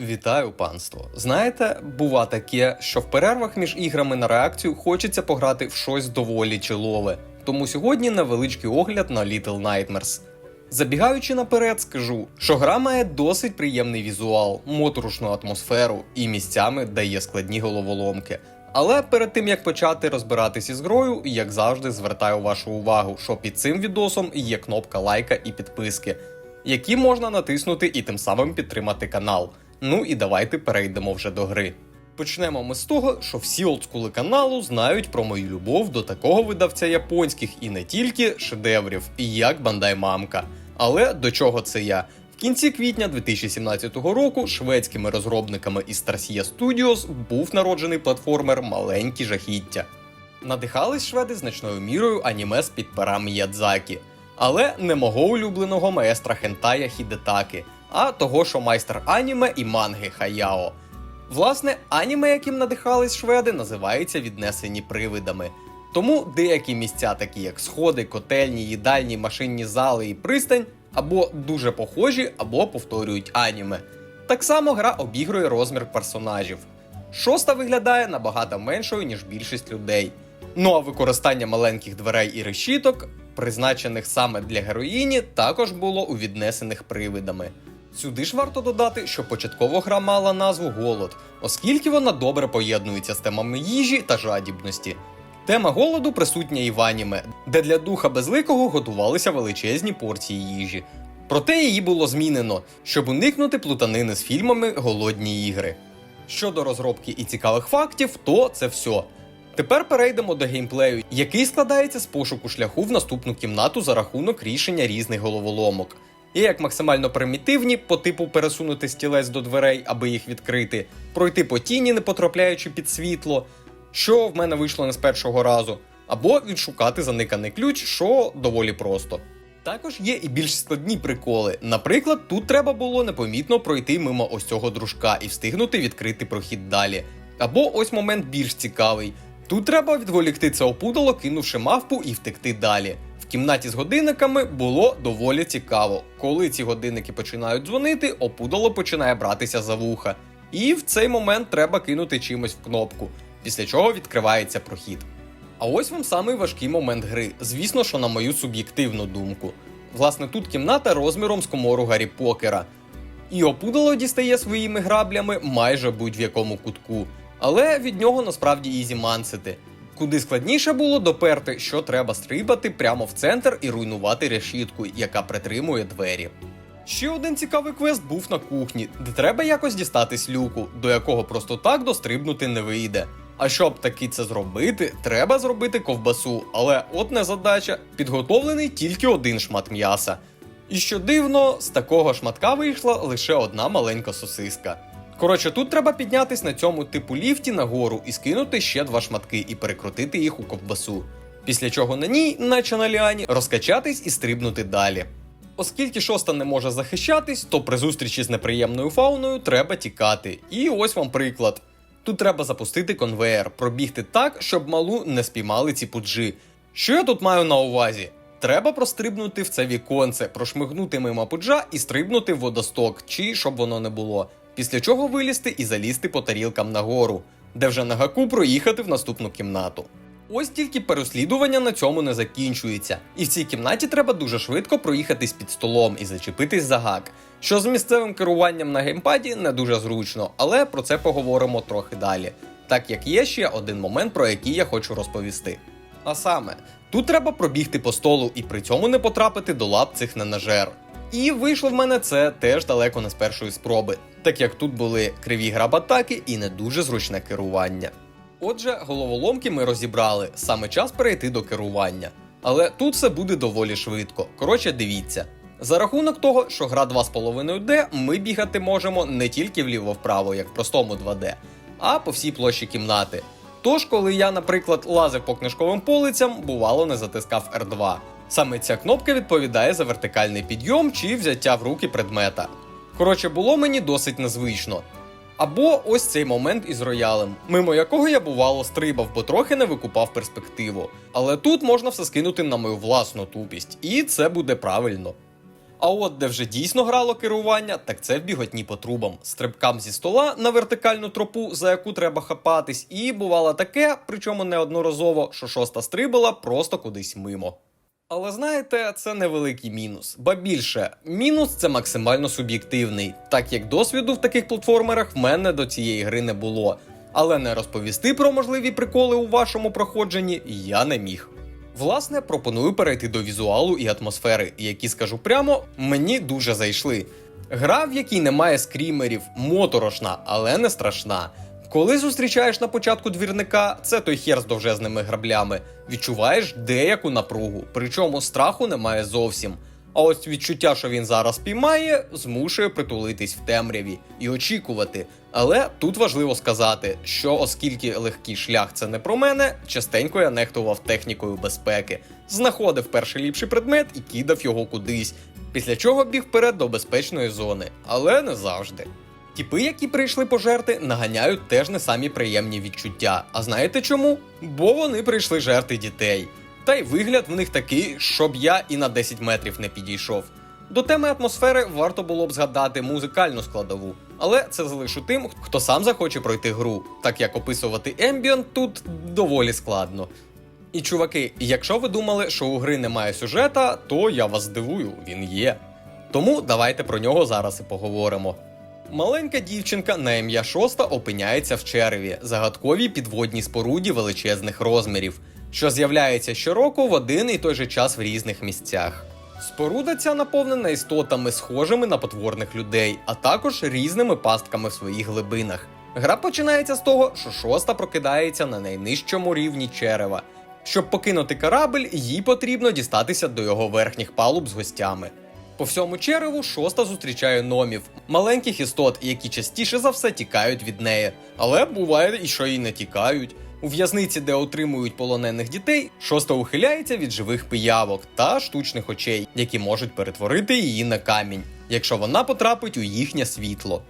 Вітаю панство. Знаєте, бува таке, що в перервах між іграми на реакцію хочеться пограти в щось доволі чилове. Тому сьогодні невеличкий огляд на Little Nightmares. Забігаючи наперед, скажу, що гра має досить приємний візуал, моторошну атмосферу і місцями дає складні головоломки. Але перед тим як почати розбиратися з грою, як завжди, звертаю вашу увагу, що під цим відосом є кнопка лайка і підписки, які можна натиснути і тим самим підтримати канал. Ну і давайте перейдемо вже до гри. Почнемо ми з того, що всі олдскули каналу знають про мою любов до такого видавця японських і не тільки шедеврів, як Бандай Мамка. Але до чого це я? В кінці квітня 2017 року шведськими розробниками із Starsia Studios був народжений платформер Маленькі жахіття. Надихались шведи значною мірою аніме з під пера Міядзакі. Але не мого улюбленого маестра Хентая Хідетаки, а того, що майстер аніме і манги Хаяо. Власне, аніме, яким надихались шведи, називається віднесені привидами. Тому деякі місця, такі як сходи, котельні, їдальні, машинні зали і пристань, або дуже похожі, або повторюють аніме. Так само гра обігрує розмір персонажів. Шоста виглядає набагато меншою, ніж більшість людей. Ну а використання маленьких дверей і решіток, призначених саме для героїні, також було у віднесених привидами. Сюди ж варто додати, що початково гра мала назву Голод, оскільки вона добре поєднується з темами їжі та жадібності. Тема голоду присутня і в аніме, де для духа безликого готувалися величезні порції їжі. Проте її було змінено, щоб уникнути плутанини з фільмами Голодні ігри. Щодо розробки і цікавих фактів, то це все. Тепер перейдемо до геймплею, який складається з пошуку шляху в наступну кімнату за рахунок рішення різних головоломок. Є як максимально примітивні, по типу пересунути стілець до дверей, аби їх відкрити, пройти по тіні, не потрапляючи під світло, що в мене вийшло не з першого разу, або відшукати заниканий ключ, що доволі просто. Також є і більш складні приколи. Наприклад, тут треба було непомітно пройти мимо ось цього дружка і встигнути відкрити прохід далі. Або ось момент більш цікавий. Тут треба відволікти це опудало, кинувши мавпу і втекти далі. Кімнаті з годинниками було доволі цікаво. Коли ці годинники починають дзвонити, опудало починає братися за вуха. І в цей момент треба кинути чимось в кнопку, після чого відкривається прохід. А ось вам самий важкий момент гри. Звісно, що на мою суб'єктивну думку. Власне, тут кімната розміром з комору Гаррі Покера. І опудало дістає своїми граблями майже будь-в якому кутку. Але від нього насправді ізі мансити. Куди складніше було доперти, що треба стрибати прямо в центр і руйнувати решітку, яка притримує двері. Ще один цікавий квест був на кухні, де треба якось дістатись люку, до якого просто так дострибнути не вийде. А щоб таки це зробити, треба зробити ковбасу, але от не задача, підготовлений тільки один шмат м'яса. І що дивно, з такого шматка вийшла лише одна маленька сосиска. Коротше, тут треба піднятись на цьому типу ліфті нагору і скинути ще два шматки і перекрутити їх у ковбасу. Після чого на ній, наче на ліані, розкачатись і стрибнути далі. Оскільки шоста не може захищатись, то при зустрічі з неприємною фауною треба тікати. І ось вам приклад. Тут треба запустити конвеєр, пробігти так, щоб малу не спіймали ці пуджі. Що я тут маю на увазі? Треба прострибнути в це віконце, прошмигнути мимо пуджа і стрибнути в водосток, чи щоб воно не було. Після чого вилізти і залізти по тарілкам нагору, де вже на гаку проїхати в наступну кімнату. Ось тільки переслідування на цьому не закінчується, і в цій кімнаті треба дуже швидко проїхатись під столом і зачепитись за гак, що з місцевим керуванням на геймпаді не дуже зручно, але про це поговоримо трохи далі, так як є ще один момент, про який я хочу розповісти. А саме, тут треба пробігти по столу і при цьому не потрапити до лап цих ненажер. І вийшло в мене це теж далеко не з першої спроби, так як тут були криві грабатаки і не дуже зручне керування. Отже, головоломки ми розібрали, саме час перейти до керування. Але тут все буде доволі швидко. Коротше, дивіться. За рахунок того, що гра 2,5D, ми бігати можемо не тільки вліво-вправо, як в простому 2D, а по всій площі кімнати. Тож, коли я, наприклад, лазив по книжковим полицям, бувало не затискав R2. Саме ця кнопка відповідає за вертикальний підйом чи взяття в руки предмета. Коротше, було мені досить незвично. Або ось цей момент із роялем, мимо якого я бувало стрибав, бо трохи не викупав перспективу. Але тут можна все скинути на мою власну тупість, і це буде правильно. А от де вже дійсно грало керування, так це в біготні по трубам, стрибкам зі стола на вертикальну тропу, за яку треба хапатись, і бувало таке, причому неодноразово, що шоста стрибала просто кудись мимо. Але знаєте, це невеликий мінус. Ба більше, мінус це максимально суб'єктивний, так як досвіду в таких платформерах в мене до цієї гри не було. Але не розповісти про можливі приколи у вашому проходженні я не міг. Власне, пропоную перейти до візуалу і атмосфери, які скажу прямо, мені дуже зайшли. Гра, в якій немає скрімерів, моторошна, але не страшна. Коли зустрічаєш на початку двірника, це той хер з довжезними граблями, відчуваєш деяку напругу, причому страху немає зовсім. А ось відчуття, що він зараз піймає, змушує притулитись в темряві і очікувати. Але тут важливо сказати, що оскільки легкий шлях це не про мене, частенько я нехтував технікою безпеки, знаходив перший ліпший предмет і кидав його кудись, після чого біг вперед до безпечної зони, але не завжди. Тіпи, які прийшли пожерти, наганяють теж не самі приємні відчуття. А знаєте чому? Бо вони прийшли жерти дітей. Та й вигляд в них такий, щоб я і на 10 метрів не підійшов. До теми атмосфери варто було б згадати музикальну складову, але це залишу тим, хто сам захоче пройти гру, так як описувати ембієнт тут доволі складно. І чуваки, якщо ви думали, що у гри немає сюжета, то я вас здивую, він є. Тому давайте про нього зараз і поговоримо. Маленька дівчинка на ім'я Шоста опиняється в череві, загадковій підводній споруді величезних розмірів, що з'являється щороку в один і той же час в різних місцях. Споруда ця наповнена істотами, схожими на потворних людей, а також різними пастками в своїх глибинах. Гра починається з того, що шоста прокидається на найнижчому рівні черева. Щоб покинути корабль, їй потрібно дістатися до його верхніх палуб з гостями. По всьому череву шоста зустрічає номів, маленьких істот, які частіше за все тікають від неї. Але буває і що і не тікають. У в'язниці, де отримують полонених дітей, шоста ухиляється від живих пиявок та штучних очей, які можуть перетворити її на камінь, якщо вона потрапить у їхнє світло.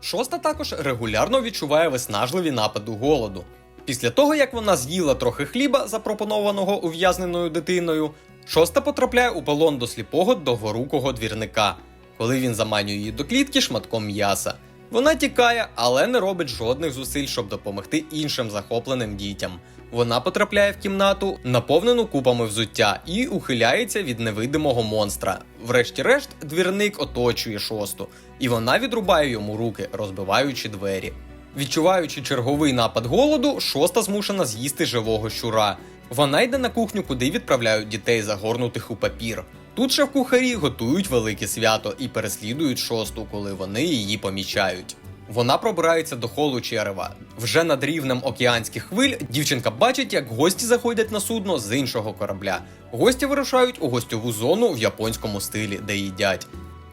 Шоста також регулярно відчуває виснажливі напади голоду. Після того, як вона з'їла трохи хліба, запропонованого ув'язненою дитиною, шоста потрапляє у полон до сліпого довгорукого двірника, коли він заманює її до клітки шматком м'яса. Вона тікає, але не робить жодних зусиль, щоб допомогти іншим захопленим дітям. Вона потрапляє в кімнату, наповнену купами взуття, і ухиляється від невидимого монстра. Врешті-решт, двірник оточує шосту, і вона відрубає йому руки, розбиваючи двері. Відчуваючи черговий напад голоду, шоста змушена з'їсти живого щура. Вона йде на кухню, куди відправляють дітей, загорнутих у папір. Тут же кухарі готують велике свято і переслідують шосту, коли вони її помічають. Вона пробирається до холу черева. Вже над рівнем океанських хвиль дівчинка бачить, як гості заходять на судно з іншого корабля. Гості вирушають у гостьову зону в японському стилі, де їдять.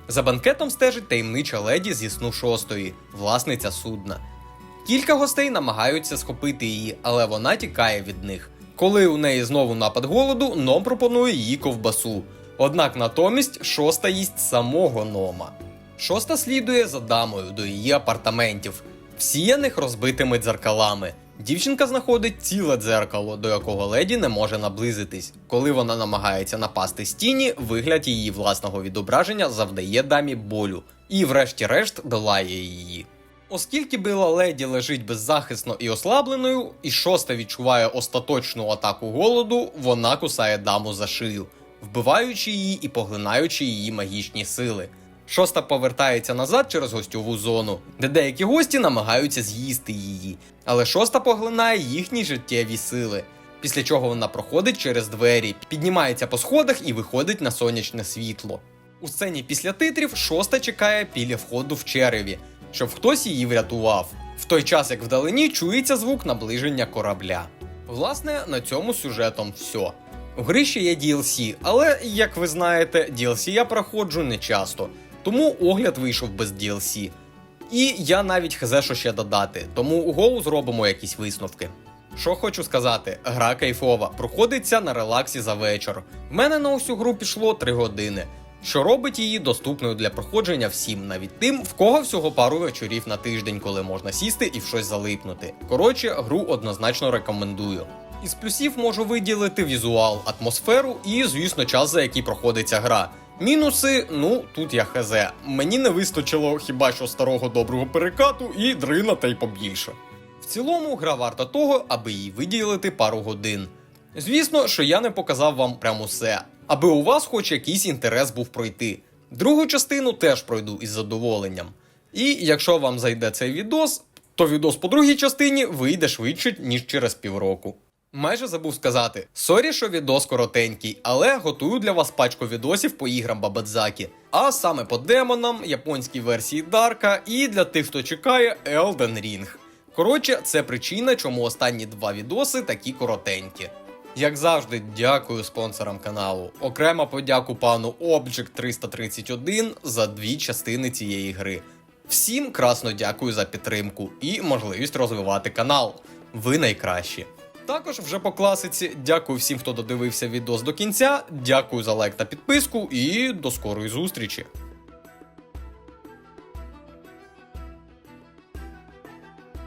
За банкетом стежить таємнича леді зі сну шостої, власниця судна. Кілька гостей намагаються схопити її, але вона тікає від них. Коли у неї знову напад голоду, Ном пропонує їй ковбасу. Однак натомість шоста їсть самого Нома. Шоста слідує за дамою до її апартаментів, всіяних розбитими дзеркалами. Дівчинка знаходить ціле дзеркало, до якого леді не може наблизитись. Коли вона намагається напасти стіні, вигляд її власного відображення завдає дамі болю і, врешті-решт, долає її. Оскільки била леді лежить беззахисно і ослабленою, і шоста відчуває остаточну атаку голоду, вона кусає даму за шию, вбиваючи її і поглинаючи її магічні сили. Шоста повертається назад через гостьову зону, де деякі гості намагаються з'їсти її, але шоста поглинає їхні життєві сили. Після чого вона проходить через двері, піднімається по сходах і виходить на сонячне світло. У сцені після титрів шоста чекає біля входу в череві, щоб хтось її врятував. В той час, як вдалині, чується звук наближення корабля. Власне, на цьому сюжетом все. У гри ще є DLC, але, як ви знаєте, DLC я проходжу не часто, тому огляд вийшов без DLC. І я навіть хз що ще додати, тому у Go зробимо якісь висновки. Що хочу сказати, гра кайфова, проходиться на релаксі за вечір. В мене на усю гру пішло 3 години, що робить її доступною для проходження всім, навіть тим, в кого всього пару вечорів на тиждень, коли можна сісти і в щось залипнути. Коротше, гру однозначно рекомендую. Із плюсів можу виділити візуал, атмосферу і, звісно, час, за який проходиться гра. Мінуси, ну тут я хезе. Мені не вистачило хіба що старого доброго перекату і дрина та й побільше. В цілому, гра варта того, аби їй виділити пару годин. Звісно, що я не показав вам прямо усе, аби у вас хоч якийсь інтерес був пройти. Другу частину теж пройду із задоволенням. І якщо вам зайде цей відос, то відос по другій частині вийде швидше, ніж через півроку. Майже забув сказати: сорі, що відос коротенький, але готую для вас пачку відосів по іграм Бабадзакі. А саме по демонам, японській версії Дарка і для тих, хто чекає Elden Ring. Коротше, це причина, чому останні два відоси такі коротенькі. Як завжди, дякую спонсорам каналу. Окрема подяку пану Object 331 за дві частини цієї гри. Всім красно дякую за підтримку і можливість розвивати канал. Ви найкращі. Також вже по класиці дякую всім, хто додивився відос до кінця. Дякую за лайк та підписку, і до скорої зустрічі.